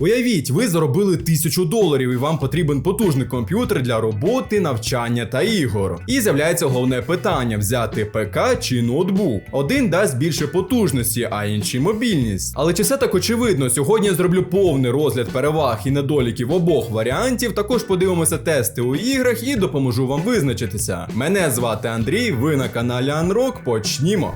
Уявіть, ви заробили тисячу доларів і вам потрібен потужний комп'ютер для роботи, навчання та ігор. І з'являється головне питання: взяти ПК чи ноутбук. Один дасть більше потужності, а інший мобільність. Але чи все так очевидно? Сьогодні я зроблю повний розгляд переваг і недоліків обох варіантів. Також подивимося тести у іграх і допоможу вам визначитися. Мене звати Андрій, ви на каналі Unrock. Почнімо.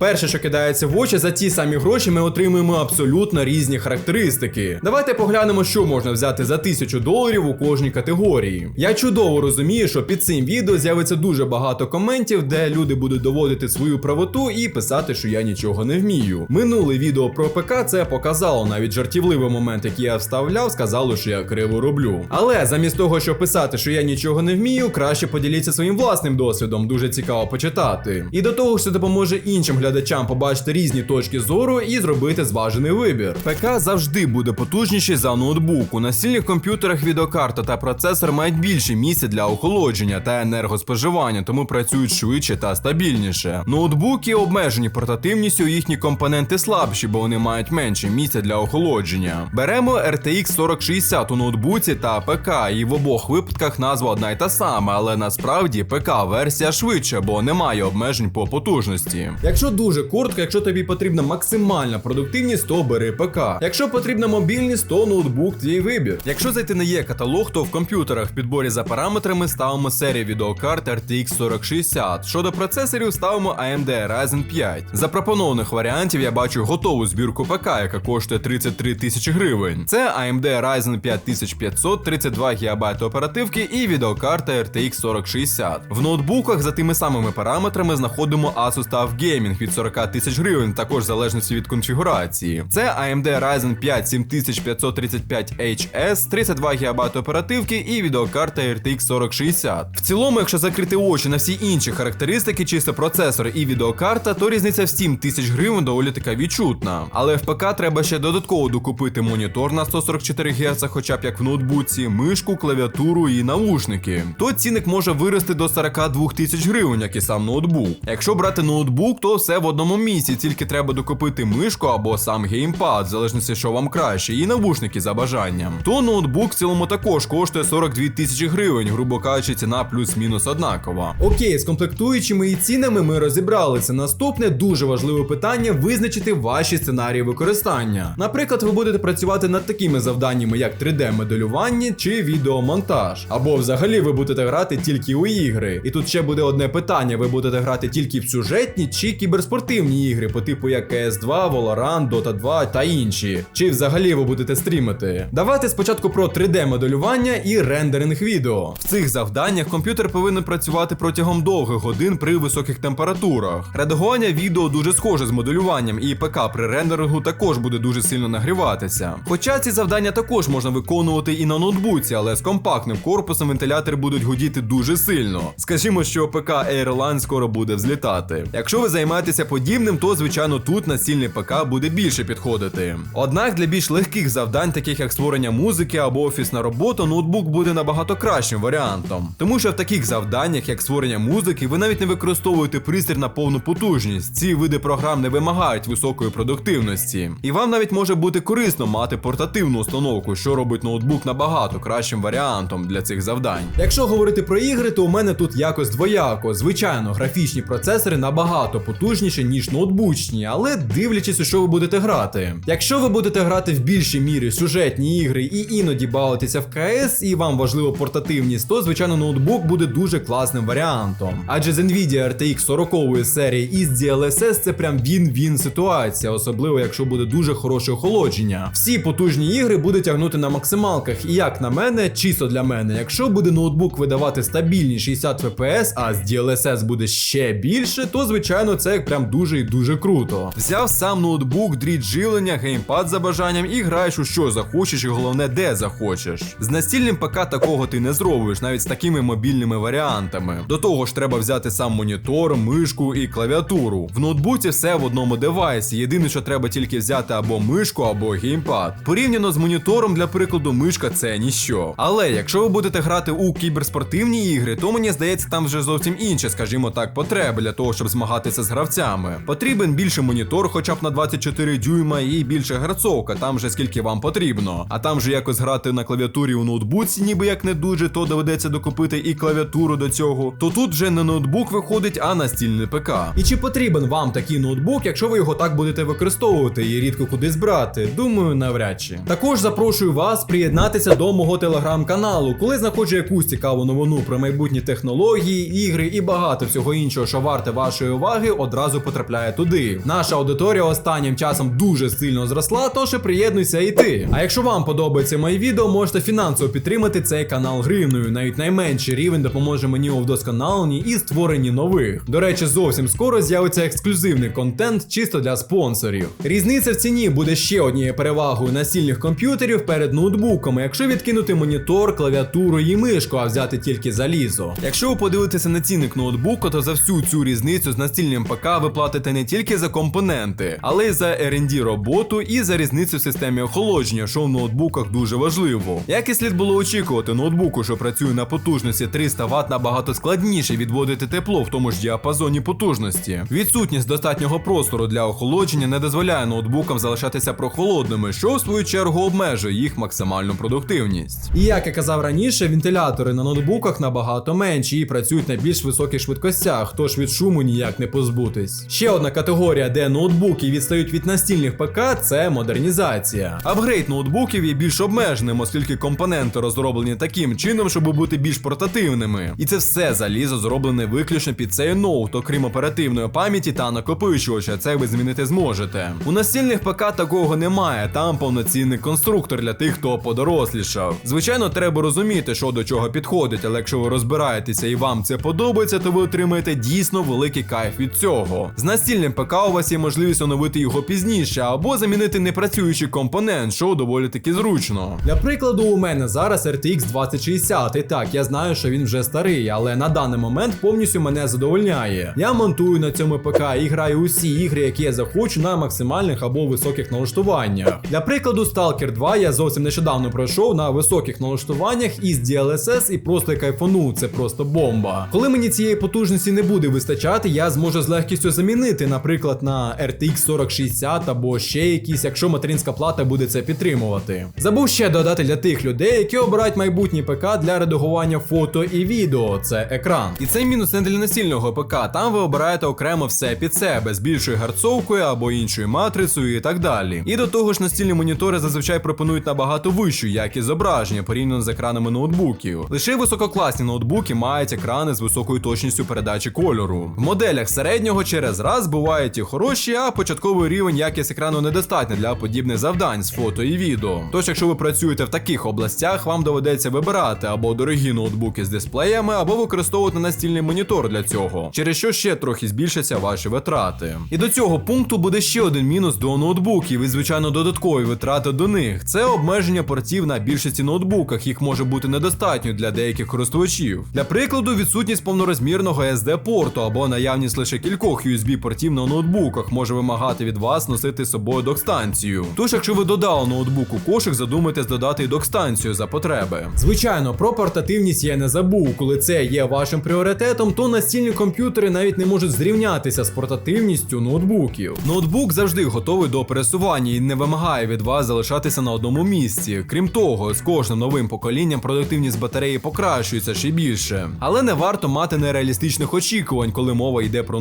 Перше, що кидається в очі, за ті самі гроші ми отримуємо абсолютно різні характеристики. Давайте поглянемо, що можна взяти за 1000 доларів у кожній категорії. Я чудово розумію, що під цим відео з'явиться дуже багато коментів, де люди будуть доводити свою правоту і писати, що я нічого не вмію. Минуле відео про ПК це показало, навіть жартівливий момент, який я вставляв, сказало, що я криво роблю. Але замість того, щоб писати, що я нічого не вмію, краще поділіться своїм власним досвідом, дуже цікаво почитати. І до того це допоможе іншим глядачам побачити різні точки зору і зробити зважений вибір. ПК завжди буде потужніший за ноутбук. У настільних комп'ютерах відеокарта та процесор мають більше місця для охолодження та енергоспоживання, тому працюють швидше та стабільніше. Ноутбуки обмежені портативністю, їхні компоненти слабші, бо вони мають менше місця для охолодження. Беремо RTX 4060 у ноутбуці та ПК, і в обох випадках назва одна й та сама, але насправді ПК версія швидше, бо немає обмежень по потужності. Якщо дуже коротко, якщо тобі потрібна максимальна продуктивність, то бери ПК. Якщо потрібна мобільність, то ноутбук твій вибір. Якщо зайти на є каталог, то в комп'ютерах в підборі за параметрами ставимо серію відеокарт RTX 4060. Щодо процесорів, ставимо AMD Ryzen 5. Запропонованих варіантів я бачу готову збірку ПК, яка коштує 33 тисячі гривень. Це AMD Ryzen 5500, 32 ГБ оперативки і відеокарта RTX 4060. В ноутбуках за тими самими параметрами знаходимо Asus TUF Gaming від 40 тисяч гривень, також в залежності від конфігурації. Це AMD Ryzen 5 7535HS, 32 ГБ оперативки і відеокарта RTX 4060. В цілому, якщо закрити очі на всі інші характеристики, чисто процесор і відеокарта, то різниця в 7 тисяч гривень доволі така відчутна. Але в ПК треба ще додатково докупити монітор на 144 Гц, хоча б як в ноутбуці, мишку, клавіатуру і наушники. То цінник може вирости до 42 тисяч гривень, як і сам ноутбук. Якщо брати ноутбук, то все в одному місці, тільки треба докупити мишку або сам геймпад, в залежності, що вам краще, і навушники за бажанням. То ноутбук в цілому також коштує 42 тисячі гривень, грубо кажучи, ціна плюс-мінус однакова. Окей, з комплектуючими і цінами ми розібралися. Наступне дуже важливе питання визначити ваші сценарії використання. Наприклад, ви будете працювати над такими завданнями, як 3D-моделювання чи відеомонтаж. Або взагалі ви будете грати тільки у ігри. І тут ще буде одне питання: ви будете грати тільки в сюжетні чи кіберспортивні ігри, по типу як CS2, Valorant, Dota 2 та інші. Чи взагалі ви будете стрімити? Давайте спочатку про 3D-моделювання і рендеринг відео. В цих завданнях комп'ютер повинен працювати протягом довгих годин при високих температурах. Редагування відео дуже схоже з моделюванням, і ПК при рендерингу також буде дуже сильно нагріватися. Хоча ці завдання також можна виконувати і на ноутбуці, але з компактним корпусом вентилятори будуть гудіти дуже сильно. Скажімо, що ПК Airline скоро буде взлітати. Якщо ви займаєтеся подібним, то звичайно тут настільний ПК буде більше підходити. Однак для більш легких завдань, таких як створення музики або офісна робота, ноутбук буде набагато кращим варіантом. Тому що в таких завданнях, як створення музики, ви навіть не використовуєте пристрій на повну потужність. Ці види програм не вимагають високої продуктивності. І вам навіть може бути корисно мати портативну установку, що робить ноутбук набагато кращим варіантом для цих завдань. Якщо говорити про ігри, то у мене тут якось двояко. Звичайно, графічні процесори набагато потужніші, ніж ноутбучні, але дивлячись, у що ви будете грати. Якщо ви будете грати в більшій мірі сюжетні ігри і іноді бавитися в КС, і вам важливо портативність, то звичайно ноутбук буде дуже класним варіантом. Адже з Nvidia RTX 40 серії і з DLSS це прям він-він ситуація, особливо якщо буде дуже хороше охолодження. Всі потужні ігри буде тягнути на максималках, і як на мене, чисто для мене, якщо буде ноутбук видавати стабільні 60 FPS, а з DLSS буде ще більше, то звичайно це прям дуже і дуже круто. Взяв сам ноутбук, дріт живлення, геймпад за бажанням і граєш у що захочеш, і головне, де захочеш. З настільним ПК такого ти не зробиш, навіть з такими мобільними варіантами. До того ж, треба взяти сам монітор, мишку і клавіатуру. В ноутбуці все в одному девайсі. Єдине, що треба тільки взяти або мишку, або геймпад. Порівняно з монітором, для прикладу, мишка це ніщо. Але якщо ви будете грати у кіберспортивні ігри, то мені здається, там вже зовсім інші, скажімо так, потреби для того, щоб змагатися з гравцями. Гравцями. Потрібен більше монітор, хоча б на 24 дюйма, і більше герцовка, там же скільки вам потрібно. А там же якось грати на клавіатурі у ноутбуці, ніби як не дуже, то доведеться докупити і клавіатуру до цього. То тут вже не ноутбук виходить, а настільний ПК. І чи потрібен вам такий ноутбук, якщо ви його так будете використовувати і рідко кудись брати? Думаю, навряд чи. Також запрошую вас приєднатися до мого телеграм-каналу, коли знаходжу якусь цікаву новину про майбутні технології, ігри і багато всього іншого, що варте вашої уваги, одразу потрапляє туди. Наша аудиторія останнім часом дуже сильно зросла, тож і приєднуйся і ти. А якщо вам подобається моє відео, можете фінансово підтримати цей канал гривною. Навіть найменший рівень допоможе мені у вдосконаленні і створенні нових. До речі, зовсім скоро з'явиться ексклюзивний контент чисто для спонсорів. Різниця в ціні буде ще однією перевагою настільних комп'ютерів перед ноутбуками, якщо відкинути монітор, клавіатуру і мишку, а взяти тільки залізо. Якщо ви подивитеся на цінник ноутбука, то за всю цю різницю з настільним ПК ви платите не тільки за компоненти, але й за R&D роботу і за різницю в системі охолодження, що в ноутбуках дуже важливо. Як і слід було очікувати, ноутбуку, що працює на потужності 300 Вт, набагато складніше відводити тепло в тому ж діапазоні потужності. Відсутність достатнього простору для охолодження не дозволяє ноутбукам залишатися прохолодними, що в свою чергу обмежує їх максимальну продуктивність. І як я казав раніше, вентилятори на ноутбуках набагато менші і працюють на більш високих швидкостях, тож від шуму ніяк не позбутись. Ще одна категорія, де ноутбуки відстають від настільних ПК, це модернізація. Апгрейд ноутбуків є більш обмеженим, оскільки компоненти розроблені таким чином, щоб бути більш портативними. І це все залізо зроблене виключно під цей ноут, окрім оперативної пам'яті та накопичувача. Це ви змінити зможете. У настільних ПК такого немає. Там повноцінний конструктор для тих, хто подорослішав. Звичайно, треба розуміти, що до чого підходить, але якщо ви розбираєтеся і вам це подобається, то ви отримаєте дійсно великий кайф від цього. З настільним ПК у вас є можливість оновити його пізніше або замінити непрацюючий компонент, що доволі таки зручно. Для прикладу, у мене зараз RTX 2060, і так, я знаю, що він вже старий, але на даний момент повністю мене задовольняє. Я монтую на цьому ПК і граю усі ігри, які я захочу на максимальних або високих налаштуваннях. Для прикладу, Stalker 2 я зовсім нещодавно пройшов на високих налаштуваннях із DLSS і просто кайфанув, це просто бомба. Коли мені цієї потужності не буде вистачати, я зможу з легкістю замінити, наприклад, на RTX 4060 або ще якісь, якщо материнська плата буде це підтримувати. Забув ще додати для тих людей, які обирають майбутній ПК для редагування фото і відео. Це екран. І це мінус не для настільного ПК. Там ви обираєте окремо все під себе з більшою гарцовкою або іншою матрицею і так далі. І до того ж, настільні монітори зазвичай пропонують набагато вищу якість зображення порівняно з екранами ноутбуків. Лише висококласні ноутбуки мають екрани з високою точністю передачі кольору. В моделях середнього через раз бувають і хороші, а початковий рівень якість екрану недостатня для подібних завдань з фото і відео. Тож, якщо ви працюєте в таких областях, вам доведеться вибирати або дорогі ноутбуки з дисплеями, або використовувати настільний монітор для цього, через що ще трохи збільшаться ваші витрати. І до цього пункту буде ще один мінус до ноутбуків, і звичайно додаткові витрати до них. Це обмеження портів на більшості ноутбуках, їх може бути недостатньо для деяких користувачів. Для прикладу, відсутність повнорозмірного SD порту або наявність лише кількох USB портів на ноутбуках може вимагати від вас носити з собою док-станцію. Тож, якщо ви додали ноутбук у кошик, задумайтесь додати й док-станцію за потреби. Звичайно, про портативність я не забув. Коли це є вашим пріоритетом, то настільні комп'ютери навіть не можуть зрівнятися з портативністю ноутбуків. Ноутбук завжди готовий до пересування і не вимагає від вас залишатися на одному місці. Крім того, з кожним новим поколінням продуктивність батареї покращується ще більше. Але не варто мати нереалістичних очікувань, коли мова йде про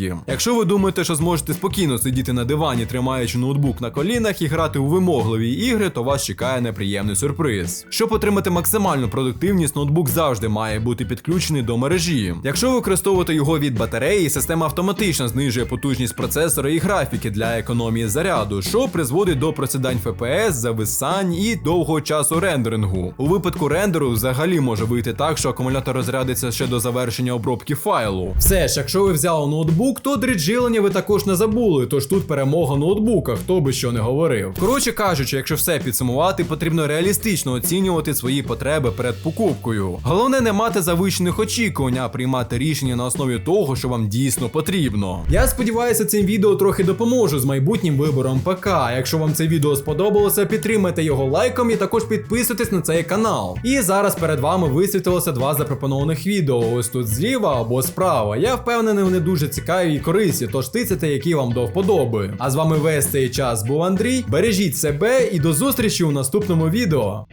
ноутбуки. Якщо ви думаєте, що зможете спокійно сидіти на дивані, тримаючи ноутбук на колінах і грати у вимогливі ігри, то вас чекає неприємний сюрприз. Щоб отримати максимальну продуктивність, ноутбук завжди має бути підключений до мережі. Якщо ви використовуєте його від батареї, система автоматично знижує потужність процесора і графіки для економії заряду, що призводить до просідань FPS, зависань і довгого часу рендерингу. У випадку рендеру взагалі може вийти так, що акумулятор розрядиться ще до завершення обробки файлу. Все ж, якщо ви взяли ноутбук, то дріджілення ви також не забули, тож тут перемога ноутбука, хто би що не говорив. Коротше кажучи, якщо все підсумувати, потрібно реалістично оцінювати свої потреби перед покупкою. Головне не мати завищених очікувань, а приймати рішення на основі того, що вам дійсно потрібно. Я сподіваюся, цим відео трохи допоможу з майбутнім вибором ПК. Якщо вам це відео сподобалося, підтримайте його лайком і також підписуйтесь на цей канал. І зараз перед вами висвітилося два запропонованих відео. Ось тут зліва або справа. Я впевнений, вони дуже цікаві цікаві і корисні, тож тицяте, які вам до вподоби. А з вами весь цей час був Андрій. Бережіть себе і до зустрічі у наступному відео.